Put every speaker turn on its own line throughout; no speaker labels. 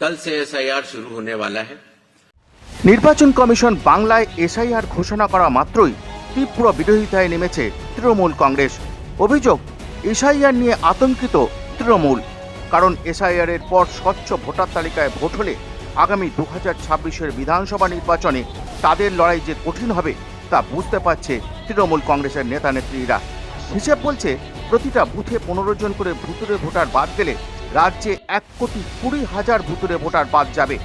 कल से एसआईआर शुरू होने वाला है
নির্বাচন কমিশন বাংলায় এসআইআর ঘোষণা করা মাত্রই তীব্র বিরোধিতায় নেমেছে তৃণমূল কংগ্রেস অভিযোগ এসআইআর নিয়ে আতঙ্কিত তৃণমূল কারণ এসআইআর এর পর স্বচ্ছ ভোটার তালিকায় ভোট হলে আগামী দু হাজার ছাব্বিশের বিধানসভা নির্বাচনে তাদের লড়াই যে কঠিন হবে তা বুঝতে পারছে তৃণমূল কংগ্রেসের নেতা নেত্রীরা হিসেব বলছে প্রতিটা বুথে পনেরো জন করে ভুতুরে ভোটার বাদ গেলে রাজ্যে এক কোটি কুড়ি হাজার ভুতুরে ভোটার বাদ যাবে।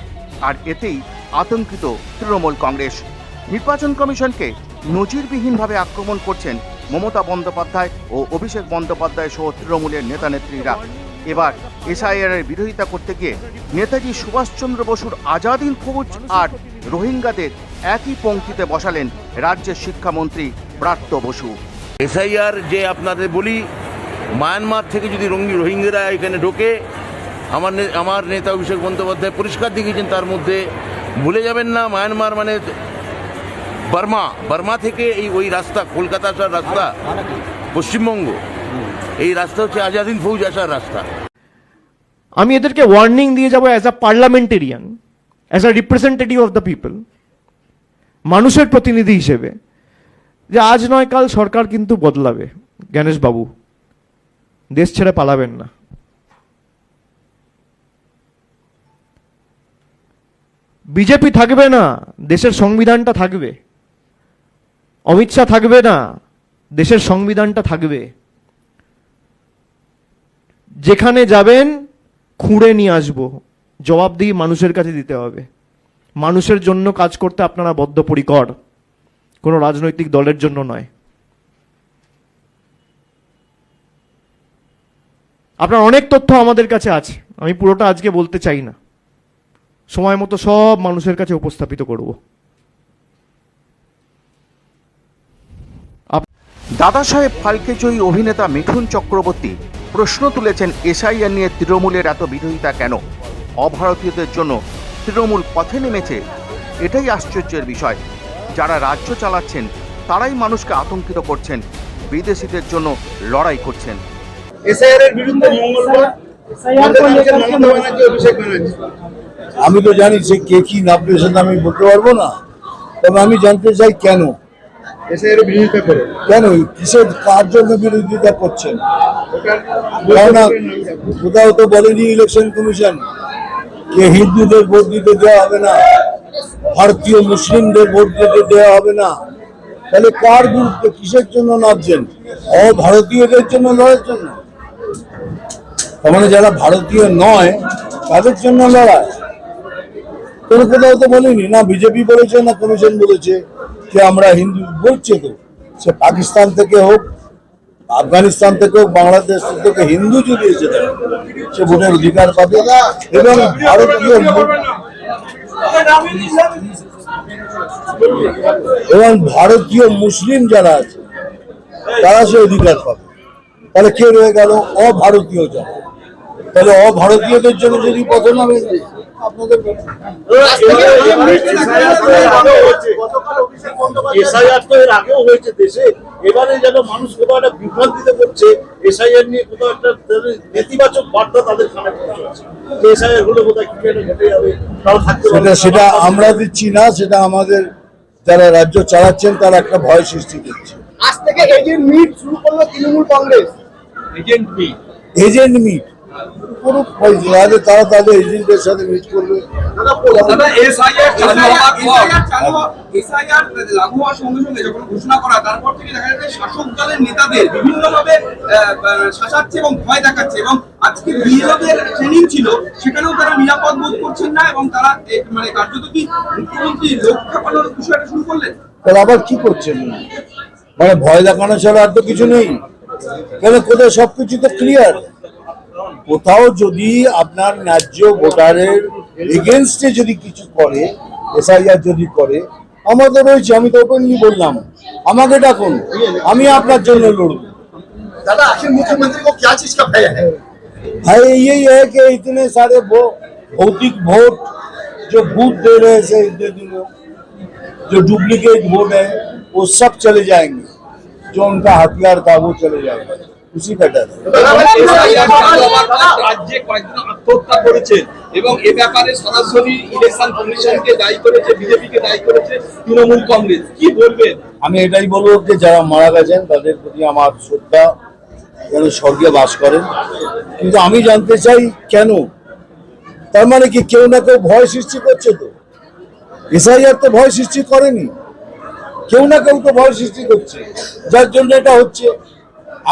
আর এতেই আতঙ্কিত তৃণমূল কংগ্রেস। নির্বাচন কমিশনকে নজিরবিহীনভাবে আক্রমণ করছেন মমতা বন্দ্যোপাধ্যায় ও অভিষেক বন্দ্যোপাধ্যায় সহ তৃণমূলের নেতানেত্রীরা। এবার এসআইআর এর বিরোধিতা করতে গিয়ে নেতাজি সুভাষচন্দ্র বসুর আজাদিন ফৌজ আর রোহিঙ্গাদের একই পঙ্ক্তিতে বসালেন রাজ্যের শিক্ষামন্ত্রী ব্রাত্য বসু।
এসআইআর যে আপনাদের বলি মায়ানমার থেকে যদি রঙ্গি রোহিঙ্গারা এখানে ঢোকে, আমার আমার নেতা অভিষেক বন্দ্যোপাধ্যায় পরিষ্কার দেখিয়েছেন, তার মধ্যে ভুলে যাবেন না, মায়ানমার মানে বার্মা। বার্মা থেকে এই ওই রাস্তা কলকাতা আসার রাস্তা, পশ্চিমবঙ্গ, এই রাস্তা হচ্ছে আজাদিন ফৌজ আসার রাস্তা।
আমি এদেরকে ওয়ার্নিং দিয়ে যাব as a parliamentarian as a representative of the people মানুষের প্রতিনিধি হিসেবে, যে আজ নয়, কাল সরকার কিন্তু বদলাবে, গণেশবাবু। দেশ ছেড়ে পালাবেন না। বিজেপি থাকবে না, দেশের সংবিধানটা থাকবে। অমিত শাহ থাকবে না, দেশের সংবিধানটা থাকবে। যেখানে যাবেন, খুঁড়ে নিয়ে আসব। জবাবদিহি মানুষের কাছে দিতে হবে। মানুষের জন্য কাজ করতে আপনারা বদ্ধপরিকর। কোনো রাজনৈতিক দলের জন্য নয়। আপনার অনেক তথ্য আমাদের কাছে আছে। আমি পুরোটা আজকে বলতে চাই না। সময় মতো সব মানুষের কাছে উপস্থাপিত করব।
দাদা সাহেব ফালকে জয়ী অভিনেতা মিঠুন চক্রবর্তী প্রশ্ন তুলেছেন, এসআইআর নিয়ে তৃণমূলের এত বিরোধিতা কেন? অভারতীয়দের জন্য তৃণমূল পথে নেমেছে, এটাই আশ্চর্যের বিষয়। যারা রাজ্য চালাচ্ছেন, তারাই মানুষকে আতঙ্কিত করছেন, বিদেশিদের জন্য লড়াই করছেন।
এসআইআর এর বিরুদ্ধে মঙ্গলবার মমতা ব্যানার্জি অভিষেক ব্যানার্জি।
আমি তো জানি সে কে কি নামবে সেটা আমি বলতে পারব না। তবে আমি জানতে চাই কেন?
এসআইআর বিরোধিতা করে।
কেন? কিসের কার জন্য বিরোধিতা করছেন? কেননা কোথাও তো বলেনি ইলেকশন কমিশন যে হিন্দুদের ভোট দিতে দেওয়া হবে না? ভারতীয় মুসলিমদের ভোট দিতে দেওয়া হবে না? তাহলে কার গুরুত্ব কিসের জন্য নাচছেন অভারতীয়দের জন্য লড়ার জন্য? তার মানে যারা ভারতীয় নয়, তাদের জন্য লড়াই কোনো কোথাও তো বলেনি, না বিজেপি বলেছে, না কমিশন বলেছে যে আমরা হিন্দু বলছে তো সে পাকিস্তান থেকে হোক, আফগানিস্তান থেকে হোক, বাংলাদেশ থেকে হিন্দু যদি এসে থাকে সে ভোটের অধিকার পাবে। এবং ভারতীয় এবং ভারতীয় মুসলিম যারা আছে, তারা সে অধিকার পাবে। তাহলে কে রয়ে গেল? অভারতীয় যারা তাহলে অভারতীয়দের জন্য যদি পথ নামে আপনাদের
এসআইআর তো এর আগেও হয়েছে দেশে। এবারে যেন মানুষ কোথাও একটা বিভ্রান্তিতে করছে এসআইআর নিয়ে কোথাও একটা নেতিবাচক বার্তা তাদের কানে পৌঁছাচ্ছে যে এসআইআর হলে কোথায় কি একটা ঘটে যাবে। তারা থাকতে
সেটা
না।
সেটা আমরা দিচ্ছি না সেটা আমাদের যারা রাজ্য চালাচ্ছেন তারা একটা ভয় সৃষ্টি করছে।
আজ থেকে এজেন্ট মিট শুরু করল Trinamool Congress.
Agent meet agent meet পুরো তাদের তারা তাদের এজেন্টের সাথে মিট করবে।
দাদা এসআইআর চালু হওয়ার পর এসআইআর লাগু হওয়ার সঙ্গে সঙ্গে যখন ঘোষণা করা তারপর থেকে দেখা যাচ্ছে শাসক দলের নেতাদের বিভিন্নভাবে আহ, আহ, শাসাচ্ছে এবং ভয় দেখাচ্ছে এবং আজকে বিএলওদের ট্রেনিং ছিল সেখানেও তারা নিরাপদ বোধ করছেন না এবং তারা মানে কার্যত কি মুখ্যমন্ত্রী রক্ষা পালন বিষয়টা শুরু করলেন?
তাহলে আবার কি করছেন? মানে ভয় দেখানো ছাড়া আর তো কিছু নেই। কেন কোথায় সবকিছু তো ক্লিয়ার কোথাও যদি আপনার ন্যায্য ভোটারের এগেনস্টে যদি কিছু করে এসআইআর যদি করে আমাদের রয়েছে আমি তো ওপেনলি বললাম আমাকে ডাকুন আমি আপনার জন্য লড়ব
दादा आखिर मुख्यमंत्री को क्या चीज का भय है
है यही है कि इतने सारे वो भौतिक वोट जो बूथ दे रहे हैं से इतने दिनों जो डुप्लीकेट वोट है वो सब चले जाएंगे जो उनका हथियार था वो चले जाएगा
খুশি করেছে এবং এ ব্যাপারে সরাসরি ইলেকশন কমিশনকে দায়ী করেছে বিজেপিকে দায়ী করেছে তৃণমূল কংগ্রেস। কি বলবেন?
আমি এটাই বলব যে যারা মারা গেছেন তাদের প্রতি আমার শ্রদ্ধা যেন স্বর্গে বাস করেন। কিন্তু আমি জানতে চাই কেন? তার মানে কি কেউ না কেউ ভয় সৃষ্টি করছে তো? এসআইআর তো ভয় সৃষ্টি করেনি। কেউ না কেউ তো ভয় সৃষ্টি করছে। যার জন্য এটা হচ্ছে।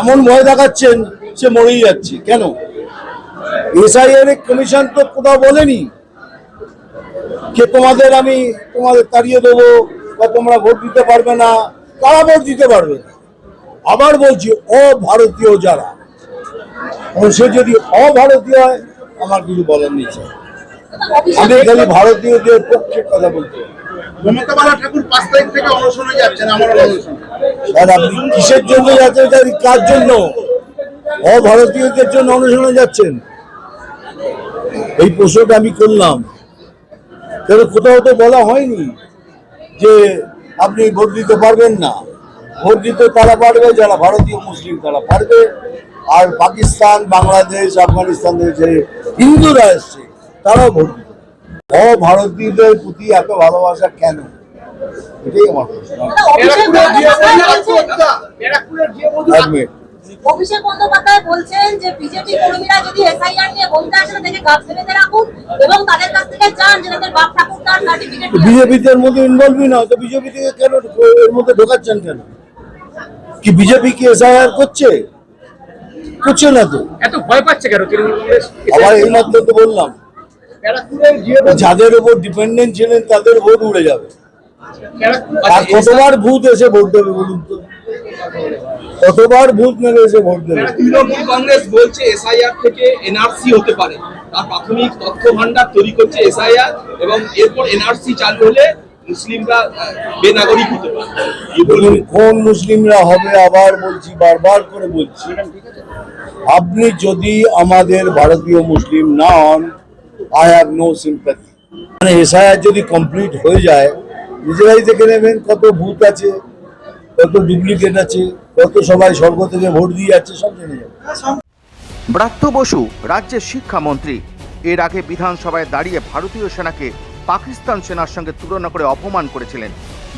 এমন ভয় দেখাচ্ছেন সে মরেই যাচ্ছে। কেন? এসআইআর কমিশন তো কোথাও বলেনি যে তোমাদের আমি তোমাদের তাড়িয়ে দেবো বা তোমরা ভোট দিতে পারবে না। কারা ভোট দিতে পারবে? আবার বলছি, অভারতীয় যারা সে যদি অভারতীয় হয়, আমার কিছু বলার নেই আমি খালি ভারতীয়দের পক্ষে কথা বলতে পারি।
মমতা বালা ঠাকুর পাঁচ তারিখ থেকে অনশনে যাচ্ছেন, আমার অনশন।
আপনি কিসের জন্য যাচ্ছেন? কার জন্য? অভারতীয়দের জন্য যাচ্ছেন? এই প্রশ্নটা আমি করলাম। কোথাও তো বলা হয়নি যে আপনি ভোট দিতে পারবেন না। ভোট দিতে তারা পারবে, যারা ভারতীয়, মুসলিম তারা পারবে। আর পাকিস্তান, বাংলাদেশ আফগানিস্তান যে হিন্দুরা এসছে, তারাও ভোট দিতে। অভারতীয়দের প্রতি এত ভালোবাসা কেন? এটাই আমার প্রশ্ন।
অভিষেক বন্দ্যোপাধ্যায় বলছেন-
এক মিনিট।
অভিষেক বন্দ্যোপাধ্যায় বলছেন যে বিজেপি কর্মীরা যদি এসআইআর নিয়ে বলতে আসে তাদেরকে গাছ বেঁধে রাখুন এবং তাদের কাছ থেকে চান যে তাদের বাপ ঠাকুর সার্টিফিকেট
বিজেপিতে মধ্যে ইনভলভই না তো বিজেপি থেকে কেন এর মধ্যে ঢোকাচ্ছেন কেন? কি বিজেপি কি এসআইআর করছে? করছে না তো।
এত ভয় পাচ্ছে কেন
আবার এই মাত্র তো বললাম। যাদের উপর ডিপেন্ডেন্ট ছিলেন তাদের ভোট উড়ে যাবে। আর কতবার ভূত এসে ভোট দেবে বলুন তো? কতবার ভূত মেরে এসে ভোট দেবে?
তৃণমূল কংগ্রেস বলছে এসআইআর থেকে এনআরসি হতে পারে। তার প্রাথমিক তথ্য ভান্ডার তৈরি করছে এসআইআর এবং এরপর এনআরসি চালু হলে মুসলিমরা বেনাগরিক হতে পারে। কি
বলুন?
বলবেন
কোন মুসলিমরা হবে আবার বলছি বারবার করে বলছি। আপনি যদি আমাদের ভারতীয় মুসলিম না হন আই হ্যাভ নো সিম্প্যাথি মানে এসআইআর যদি কমপ্লিট হয়ে যায় নিজেরাই দেখে নেবেন কত ভূত আছে, কত ডুপ্লিকেট আছে, কত সবাই স্বর্গ থেকে ভোট দিয়ে যাচ্ছে, সব জেনে যাবে।
ব্রাত্য বসু, রাজ্যের শিক্ষামন্ত্রী। এর আগে বিধানসভায় দাঁড়িয়ে ভারতীয় সেনাকে পাকিস্তান সেনার সঙ্গে তুলনা করে অপমান করেছিলেন।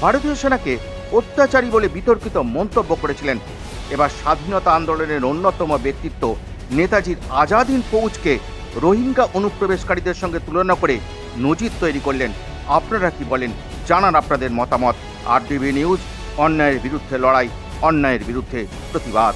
ভারতীয় সেনাকে অত্যাচারী বলে বিতর্কিত মন্তব্য করেছিলেন। এবার স্বাধীনতা আন্দোলনের অন্যতম ব্যক্তিত্ব নেতাজির আজাদিন ফৌজকে রোহিঙ্গা অনুপ্রবেশকারীদের সঙ্গে তুলনা করে নজির তৈরি করলেন। আপনারা কি বলেন? জানান আপনাদের মতামত। আর ডিবি নিউজ অন্যায়ের বিরুদ্ধে লড়াই অন্যায়ের বিরুদ্ধে প্রতিবাদ।